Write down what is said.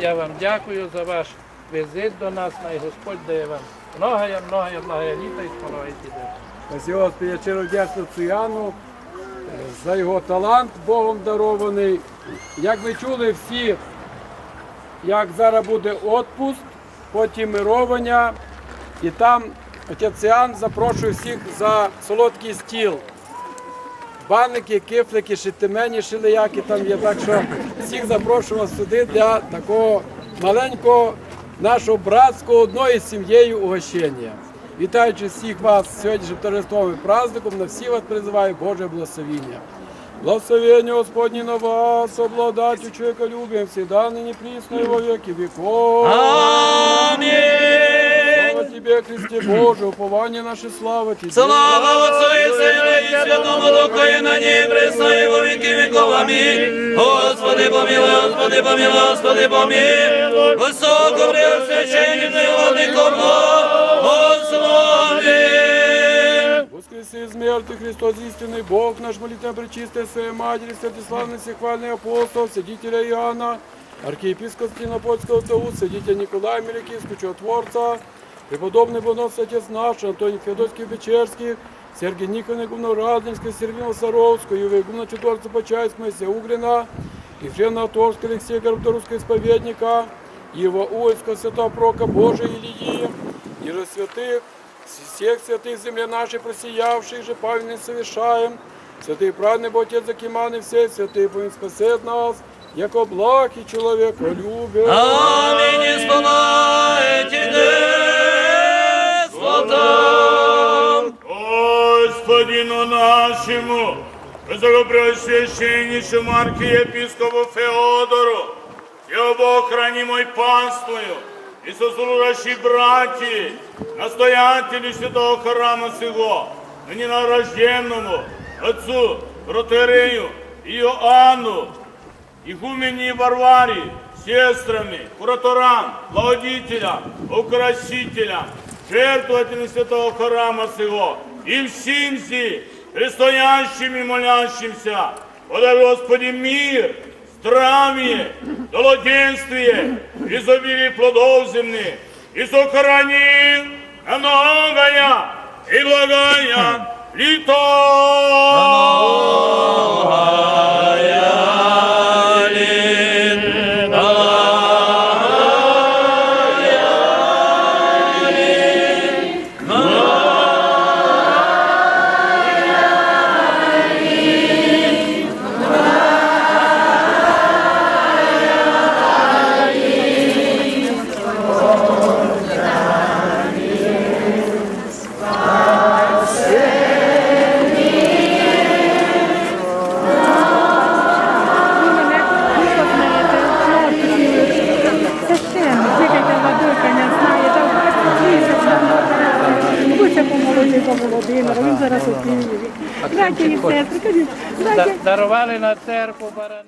Я вам дякую за ваш візит до нас. Най Господь дає вам многое, многое благоліта і сподобається. Спасибо, Господи, я щиро отцю Іоанну е, за його талант Богом дарований. Як ви чули всі, як зараз буде відпуск, потім мировання, і там отець Іоанн запрошує всіх за солодкий стіл. Банники, кифлики, шитимені, шилияки там є. Так що всіх запрошуємо сюди для такого маленького нашого братського одної сім'єю угощення. Вітаючи всіх вас сьогоднішнім торжеством і праздником, на всіх вас призиваю Боже благословіння. Благословение Господне на вас, обладатель человеколюбием, всегда ныне присно и во веки веков. Амінь. Слава Тебе, Христе Боже, упование наше, слава Тебе. Слава Отцу і Сину і Святому Духу, і на ній присно і во віки віков. Амінь. Господи помилуй, Господи помилуй, Господи помилуй. Високо преосвященній владико Господи. Воскреси из мертвых Христос, истинный Бог наш, молитва пречистая Своей Матери, Святославный Всехвальный Апостол, Святителя Иоанна, архиепископ Стенопольского ТАУ, Святителя Николая Меликийского, Чудотворца, преподобный Бонос Отец наш, Антоний Федоский Печерский, Сергей Никоновна Игумна Радонежская, Сергина Саровская, Юве Игумна Чудотворца Почаевского, Моисея Угрина, Ефрена Аторского, Алексея Городорусского исповедника, Его Уэльского, Святого Прока Божия Илии, и же святых, всех святых земле нашей просиявших же памятный совершаем. Святый праведный Бог Отец Закиманы, все святые помни спасет нас, яко благ и человека любит. Амінь. І нашему, Высокопреосвященнейшему архиепископу Феодору, и обохранимой паствою, и сослужащей братья, настоятелю святого храма сего, ныне нарожденному, отцу, протерею Иоанну, игумени Варваре, сестрами, кураторам, благодетелям, украсителям, жертвователям святого храма сего, и всем зи, предстоящим и молящимся, подай Господи мир, здравие, долоденствие, изобилие плодов земных, и сохрани многое и благая Священно, По Володимиру, він зараз у Києві. Браті і сестри, кажіть, Дарували на церкву барани.